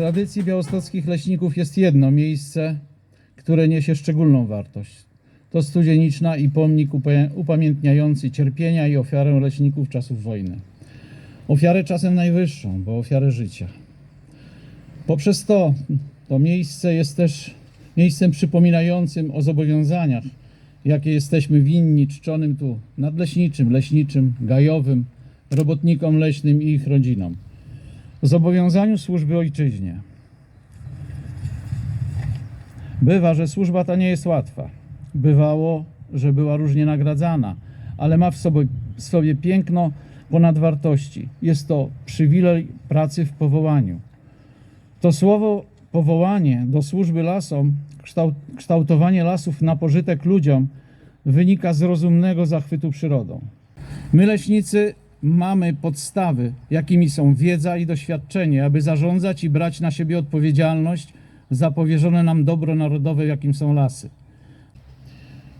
tradycji białostockich leśników jest jedno miejsce, które niesie szczególną wartość. To studzieniczna i pomnik upa- upamiętniający cierpienia i ofiarę leśników czasów wojny. Ofiarę czasem najwyższą, bo ofiarę życia. Poprzez to, to miejsce jest też miejscem przypominającym o zobowiązaniach, jakie jesteśmy winni czczonym tu nadleśniczym, leśniczym, gajowym, robotnikom leśnym i ich rodzinom. Zobowiązaniu służby ojczyźnie. Bywa, że służba ta nie jest łatwa. Bywało, że była różnie nagradzana, ale ma w sobie, w sobie piękno ponad wartości. Jest to przywilej pracy w powołaniu. To słowo powołanie do służby lasom, kształt, kształtowanie lasów na pożytek ludziom wynika z rozumnego zachwytu przyrodą. My, leśnicy, mamy podstawy, jakimi są wiedza i doświadczenie, aby zarządzać i brać na siebie odpowiedzialność za powierzone nam dobro narodowe, jakim są lasy.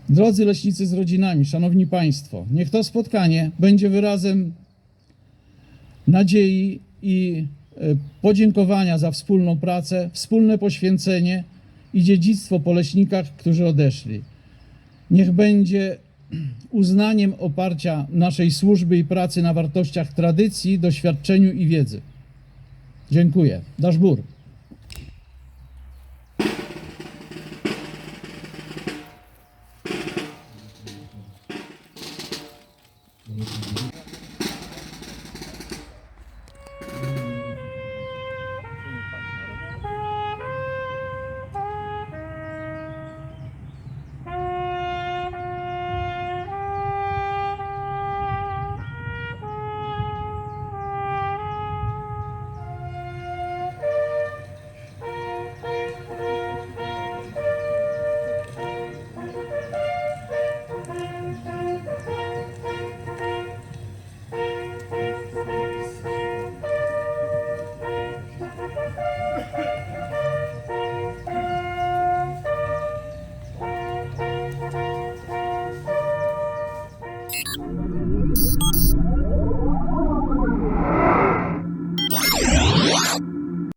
Drodzy leśnicy z rodzinami, szanowni państwo, niech to spotkanie będzie wyrazem nadziei i e, podziękowania za wspólną pracę, wspólne poświęcenie i dziedzictwo po leśnikach, którzy odeszli. Niech będzie uznaniem oparcia naszej służby i pracy na wartościach tradycji, doświadczeniu i wiedzy. Dziękuję. Dasz bur. Thank you.